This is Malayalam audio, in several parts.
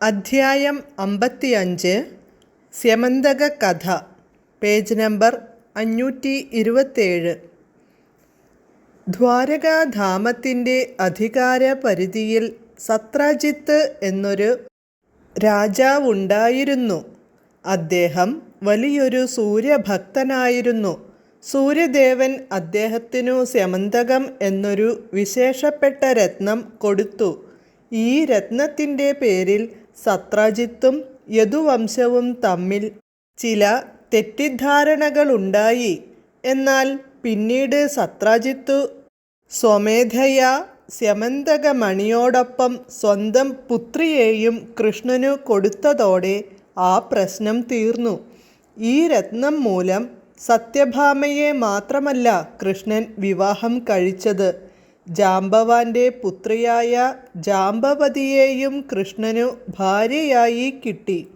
അധ്യായം അമ്പത്തിയഞ്ച് സ്യമന്തക കഥ പേജ് നമ്പർ അഞ്ഞൂറ്റി ഇരുപത്തേഴ് ദ്വാരകാധാമത്തിന്റെ അധികാര പരിധിയിൽ സത്രാജിത്ത് എന്നൊരു രാജാവുണ്ടായിരുന്നു. അദ്ദേഹം വലിയൊരു സൂര്യഭക്തനായിരുന്നു. സൂര്യദേവൻ അദ്ദേഹത്തിനു സ്യമന്തകം എന്നൊരു വിശേഷപ്പെട്ട രത്നം കൊടുത്തു. ഈ രത്നത്തിന്റെ പേരിൽ സത്രാജിത്തും യദുവംശവും തമ്മിൽ ചില തെറ്റിദ്ധാരണകളുണ്ടായി. എന്നാൽ പിന്നീട് സത്രാജിത്തു സ്വമേധയാ സ്യമന്തകമണിയോടൊപ്പം സ്വന്തം പുത്രിയെയും കൃഷ്ണനു കൊടുത്തതോടെ ആ പ്രശ്നം തീർന്നു. ഈ രത്നം മൂലം സത്യഭാമയെ മാത്രമല്ല കൃഷ്ണൻ വിവാഹം കഴിച്ചത്. ജാംബവാന്റെ പുത്രിയായ ജാംബവതിയെയും കൃഷ്ണനു ഭാര്യയായി കിട്ടി.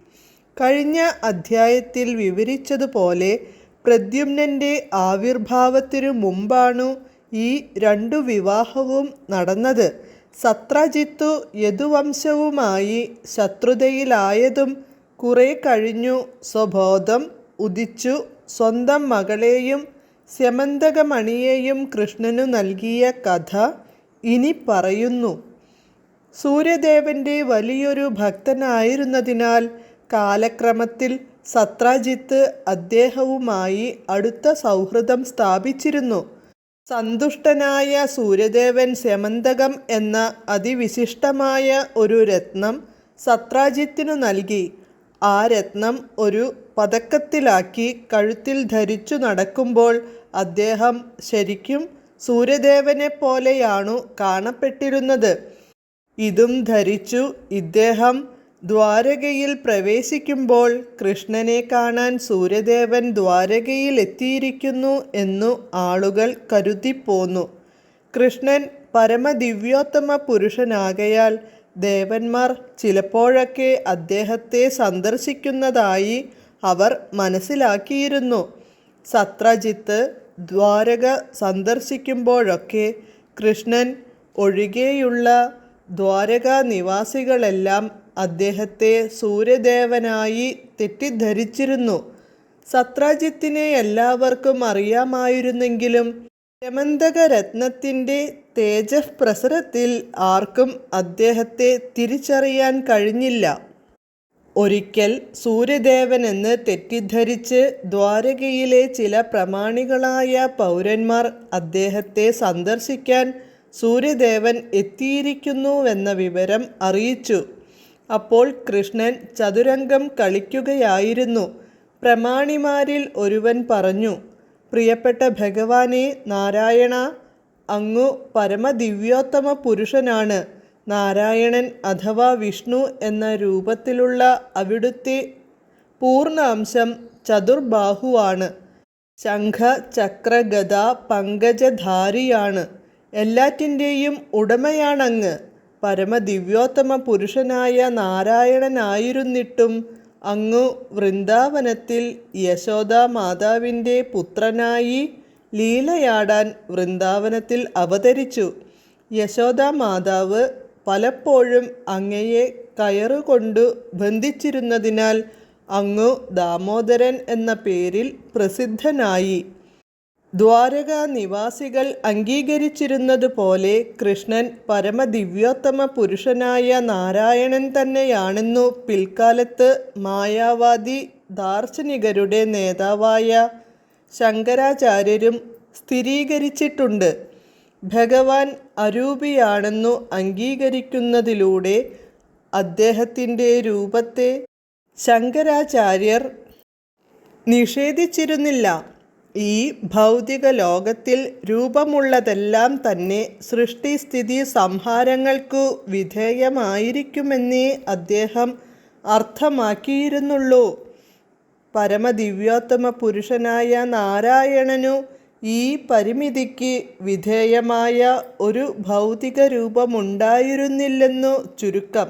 കഴിഞ്ഞ അധ്യായത്തിൽ വിവരിച്ചതുപോലെ പ്രദ്യുമ്നന്റെ ആവിർഭാവത്തിനു മുമ്പാണു ഈ രണ്ടു വിവാഹവും നടന്നത്. സത്രജിത്തു യദുവംശവുമായി ശത്രുതയിലായതും കുറെ കഴിഞ്ഞു. സ്വബോധം ഉദിച്ചു. സ്വന്തം മകളെയും സ്യമന്തകമണിയെയും കൃഷ്ണനു നൽകിയ കഥ ഇനി പറയുന്നു. സൂര്യദേവന്റെ വലിയൊരു ഭക്തനായിരുന്നതിനാൽ കാലക്രമത്തിൽ സത്രാജിത്ത് അദ്ദേഹവുമായി അടുത്ത സൗഹൃദം സ്ഥാപിച്ചിരുന്നു. സന്തുഷ്ടനായ സൂര്യദേവൻ സ്യമന്തകം എന്ന അതിവിശിഷ്ടമായ ഒരു രത്നം സത്രാജിത്തിനു നൽകി. ആ രത്നം ഒരു പതക്കത്തിലാക്കി കഴുത്തിൽ ധരിച്ചു നടക്കുമ്പോൾ അദ്ദേഹം ശരിക്കും സൂര്യദേവനെ പോലെയാണു കാണപ്പെട്ടിരുന്നത്. ഇതും ധരിച്ചു ഇദ്ദേഹം ദ്വാരകയിൽ പ്രവേശിക്കുമ്പോൾ കൃഷ്ണനെ കാണാൻ സൂര്യദേവൻ ദ്വാരകയിൽ എത്തിയിരിക്കുന്നു എന്നു ആളുകൾ കരുതിപ്പോന്നു കൃഷ്ണൻ പരമദിവ്യോത്തമ പുരുഷനാകയാൽ ദേവന്മാർ ചിലപ്പോഴൊക്കെ അദ്ദേഹത്തെ സന്ദർശിക്കുന്നതായി അവർ മനസ്സിലാക്കിയിരുന്നു. സത്രജിത്ത് ദ്വാരക സന്ദർശിക്കുമ്പോഴൊക്കെ കൃഷ്ണൻ ഒഴികെയുള്ള ദ്വാരക നിവാസികളെല്ലാം അദ്ദേഹത്തെ സൂര്യദേവനായി തെറ്റിദ്ധരിച്ചിരുന്നു. സത്രാജിത്തിനെ എല്ലാവർക്കും അറിയാമായിരുന്നെങ്കിലും രമന്തകരത്നത്തിന്റെ തേജസ് പ്രസരത്തിൽ ആർക്കും അദ്ദേഹത്തെ തിരിച്ചറിയാൻ കഴിഞ്ഞില്ല. ഒരിക്കൽ സൂര്യദേവനെന്ന് തെറ്റിദ്ധരിച്ച് ദ്വാരകയിലെ ചില പ്രമാണികളായ പൗരന്മാർ അദ്ദേഹത്തെ സന്ദർശിക്കാൻ സൂര്യദേവൻ എത്തിയിരിക്കുന്നുവെന്ന വിവരം അറിയിച്ചു. അപ്പോൾ കൃഷ്ണൻ ചതുരംഗം കളിക്കുകയായിരുന്നു. പ്രമാണിമാരിൽ ഒരുവൻ പറഞ്ഞു പ്രിയപ്പെട്ട ഭഗവാനെ നാരായണ അങ്ങു പരമദിവ്യോത്തമ പുരുഷനാണ്. നാരായണൻ അഥവാ വിഷ്ണു എന്ന രൂപത്തിലുള്ള അവിടുത്തെ പൂർണാംശം ചതുർബാഹുവാണ്. ശംഖ ചക്ര ഗത പങ്കജധാരിയാണ്. എല്ലാറ്റിന്റെയും ഉടമയാണങ്ങ്. പരമദിവ്യോത്തമ പുരുഷനായ നാരായണനായിരുന്നിട്ടും അങ്ങു വൃന്ദാവനത്തിൽ യശോദാ മാതാവിന്റെ പുത്രനായി ലീലയാടാൻ വൃന്ദാവനത്തിൽ അവതരിച്ചു. യശോദാ മാതാവ് പലപ്പോഴും അങ്ങയെ കയറുകൊണ്ടു ബന്ധിച്ചിരുന്നതിനാൽ അങ്ങു ദാമോദരൻ എന്ന പേരിൽ പ്രസിദ്ധനായി. ദ്വാരക നിവാസികൾ അംഗീകരിച്ചിരുന്നതുപോലെ കൃഷ്ണൻ പരമദിവ്യോത്തമ പുരുഷനായ നാരായണൻ തന്നെയാണെന്നു പിൽക്കാലത്ത് മായാവാദി ദാർശനികരുടെ നേതാവായ ശങ്കരാചാര്യരും സ്ഥിരീകരിച്ചിട്ടുണ്ട്. ഭഗവാൻ അരൂപിയാണെന്നു അംഗീകരിക്കുന്നതിലൂടെ അദ്ദേഹത്തിന്റെ രൂപത്തെ ശങ്കരാചാര്യർ നിഷേധിച്ചിരുന്നില്ല. ഈ ഭൗതിക ലോകത്തിൽ രൂപമുള്ളതെല്ലാം തന്നെ സൃഷ്ടിസ്ഥിതി സംഹാരങ്ങൾക്കു വിധേയമായിരിക്കുമെന്നേ അദ്ദേഹം അർത്ഥമാക്കിയിരുന്നുള്ളൂ. പരമദിവ്യോത്തമ പുരുഷനായ നാരായണനു ഈ പരിമിതിക്ക് വിധേയമായ ഒരു ഭൗതിക രൂപമുണ്ടായിരുന്നില്ലെന്നു ചുരുക്കം.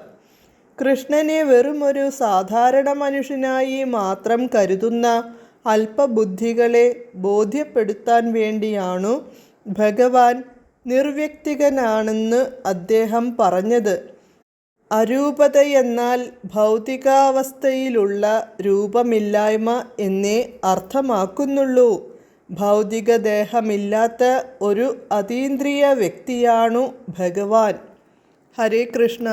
കൃഷ്ണനെ വെറുമൊരു സാധാരണ മനുഷ്യനായി മാത്രം കരുതുന്ന അല്പബുദ്ധികളെ ബോധ്യപ്പെടുത്താൻ വേണ്ടിയാണു ഭഗവാൻ നിർവ്യക്തികനാണെന്ന് അദ്ദേഹം പറഞ്ഞത്. അരൂപതയെന്നാൽ ഭൗതികാവസ്ഥയിലുള്ള രൂപമില്ലായ്മ എന്നേ അർത്ഥമാക്കുന്നുള്ളൂ. ഭൗതികദേഹമില്ലാത്ത ഒരു അതീന്ദ്രിയ വ്യക്തിയാണു ഭഗവാൻ. ഹരേ കൃഷ്ണ.